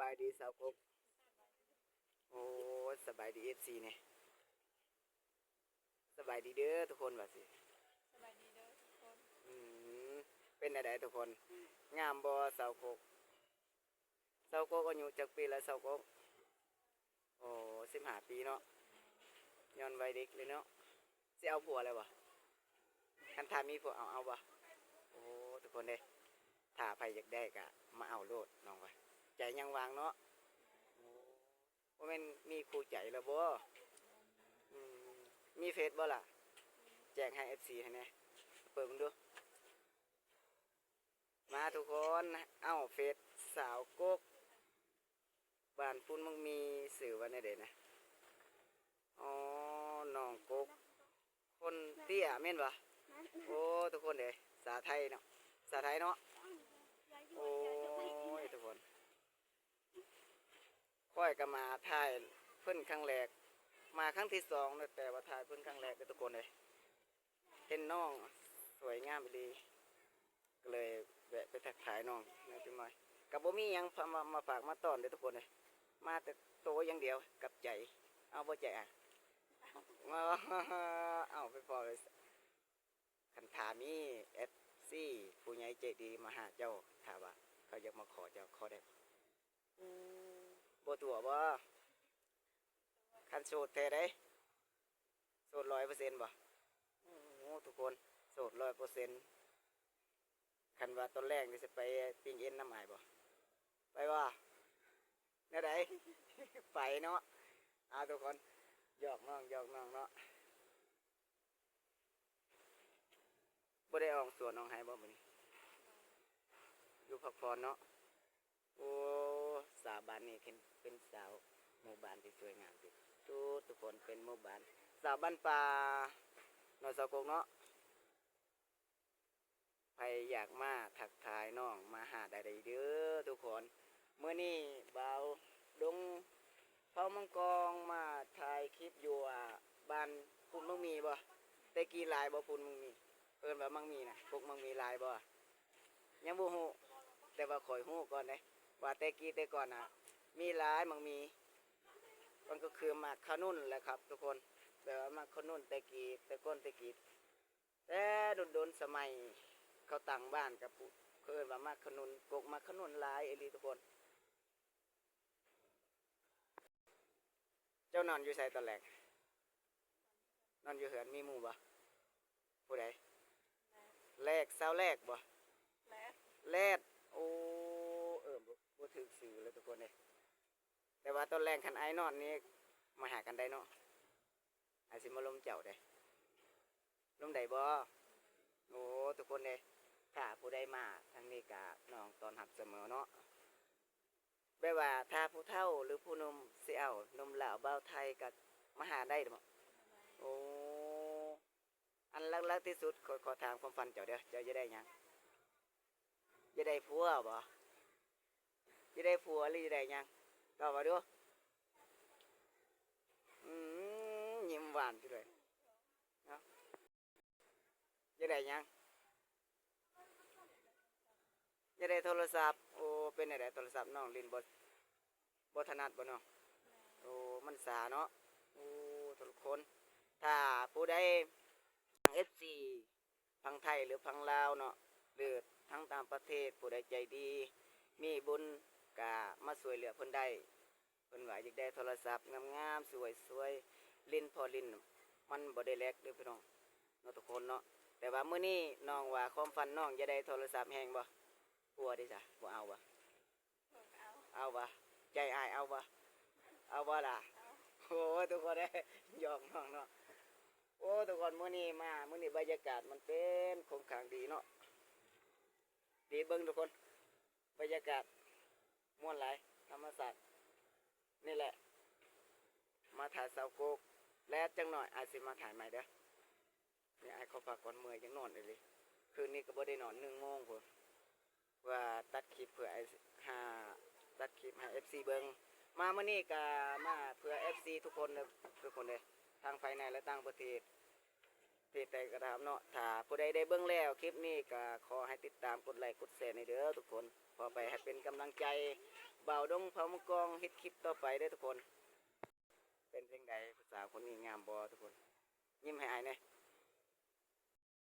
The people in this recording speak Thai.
บายดีสาวกกโอ้สบายดีเอฟซีเนี่ยสบายดีเด้อทุกคนว่าสิสบายดีเด้อทุกคนอืมเป็นอะไรทุกคน งามบ่สาวกกสาวกกอายุจักปีแล้วสาวกกโอ้สิบห้าปีเนาะย้อนวัยเด็กเลยเนาะสิเอาผัวเลยวะคันถามีผัวเอาเอาบ่โอ้ทุกคนเด้ถ้าใครอยากได้ก็มาเอาโลดน้องวะ ใจยังวางเนาะว่าม่นมีครูใจแล้วบ่อืมมีเฟซบ่ล่ะ แจกให้ FC ให้แหน่เปิดมึงดู มาทุกคน เอ้าเฟซสาวกกบ้านพุ่นมึงมีสื่อวันไหนเด่นนะอ๋อน้องกก คนเตี้ยแม่นปะโอ้ ทุกคนเด้สาไทยเนาะ สาไทยเนาะ อยก็มาถ่ายเพิ่นครั้งแรก มาครั้งที่สองแต่ว่าถ่ายเพิ่นครั้งแรกเด้อทุกคนเลยเห็นน้องสวยงามไปดีก็เลยแวะไปทักทายน้องนอยจังหน่อยกับบ่มียังพามามาฝากมาต้อนเด้อทุกคนเลยมาแต่โตอย่างเดียวกับใจ เอาบ่ใจอะเอาเอาไปพอเลยคันถามีเอฟซีผู้ใหญ่ใจดีมาหาเจ้าถามว่าเขาอยากมาขอเจ้าขอได้ บ่ตัวบ่คันโสดแท้ได้โสดร้อยเปอร์เซ็นต์บ่โอ้โหทุกคนโสดร้อยเปอร์เซ็นต์คันว่าตอนแรกนี่จะไปปิ้งเอ็นน้ำหมายบ่ไปว่านี่ไดไปเนาะเอาทุกคนหยอกน้องหยอกน้องเนาะบ่ได้ออกสวนน้องไห้บ่มื้อนี้อยู่พักผ่อนเนาะ โอ้สาบานนี่เป็นเป็นสาวหมู่บ้านที่สวยงามที่ทุกทุกคนเป็นหมู่บ้านสาวบ้านป่าหน่อยสาวกเนาะใครอยากมาทักทายน้องมาหาได้เด้อทุกคนเมื่อนี้เบาดงเผามังกองมาถ่ายคลิปอยู่อะบ้านพุ่นมังมีบ่แต่กี้ลายบ่พุ่นมังมีเอิ้นว่ามังมีนะพวกมังมีลายบ่ยังบ่ฮู้แต่ว่าข่อยฮู้ก่อนเด้ ว่าแต่กี้แต่ก่อนน่ะมีหลายมังมี มันก็คือมากขนุนแหละครับ ทุกคนแบบว่ามาขนุนแต่กีแต่ก้นแต่กีแต่โดนโดนๆสมัยเขาตั้งบ้านกับผู้เพิ่นว่ามาขนุนกกมาขนุนหลายเอลีทุกคน เจ้านอนอยู่ใส่ตอนแรกนอนอยู่เหือนมีหมู่บ่ผู้ใดแรกเสาแรกบ่ และ แรดโอ้เออบ่บ่ถึก กนเลยแต่ว่าตอนแรกคันไอ้นอนนี่มาหากันได้เนาะอาสิมาลมเจ้าได้ลมใดบ่โอ้ทุกคนเลยถ้าผู้ใดมาทางนี้กะน้องตอนหับเสมอเนาะแบบว่าถ้าผู้เฒ่าหรือผู้นมเสิเอานมเหล่าเบาไทยกับมาหาได้บ่โอ้อันลักๆที่สุดขอขอถามความฝันเจ้าเด้อเจ้าจะได้ยังจะได้ผัวบ่ จะได้ผัวหรือจะได้ยังตอบมาดูอืมยิ้มหวานจังเลยจะได้ยังจะได้โทรศัพท์โอ้เป็นอะไรโทรศัพท์น้องลินบบถนัดบ่เนาะโอ้มันสาเนาะโอ้ทุกคน ถ้าผู้ใดทางเอฟซีพังไทยหรือพังลาวเนาะหรือทั้งต่างประเทศผู้ใดใจดี มีบุญ กะมาสวยเหลือเพิ่นได้เพิ่นว่าอยากได้โทรศัพท์งามๆสวยๆลิ้นพอลิ้นมันบ่ได้แลกเด้อพี่น้องเนาะทุกคนเนาะแต่ว่ามื้อนี้น้องว่าความฝันน้องจะได้โทรศัพท์แฮงบ่กลัวดิจ้ะบ่เอาบ่เอาเอาบ่ใจอายเอาบ่เอาบ่ล่ะโอ้ทุกคนเด้ยอกน้องเนาะโอ้ทุกคนมื้อนี้มามื้อนี้บรรยากาศมันเป็นคงคางดีเนาะดีเบิ่งทุกคนบรรยากาศ ม่วนหลธรรมศาสตร์นี่แหละ มาถ่ายเสาโกก และจังหน่อยอาจสิมาถ่ายใหม่เด้อนี่ไอ้เขาพักก่อนเมื่อยยังนอนเลยลย คืนนี้ก็บ่ได้นอนหนึ่งโมงพุ่นว่าตัดคลิปเพื่อไอ้หาตัดคลิปให้ FC เบิงมาเมื่อนี้ก็มาเพื่อ FC ทุกคนเลยทุกคนเลยทางภายในและต่างประเทศ ที่แต่กระทำเนาะถ้าผู้ใดได้เบื้องแล้วคลิปนี้ก็ขอให้ติดตามกดไลค์กดแชร์ในเด้อทุกคนพอไปให้เป็นกำลังใจเบาดงเผามกองฮิตคลิปต่อไปได้ทุกคน เป็นเพียงใดภาษาคนนี้งามบอทุกคน ยิ้มให้อายเน่ย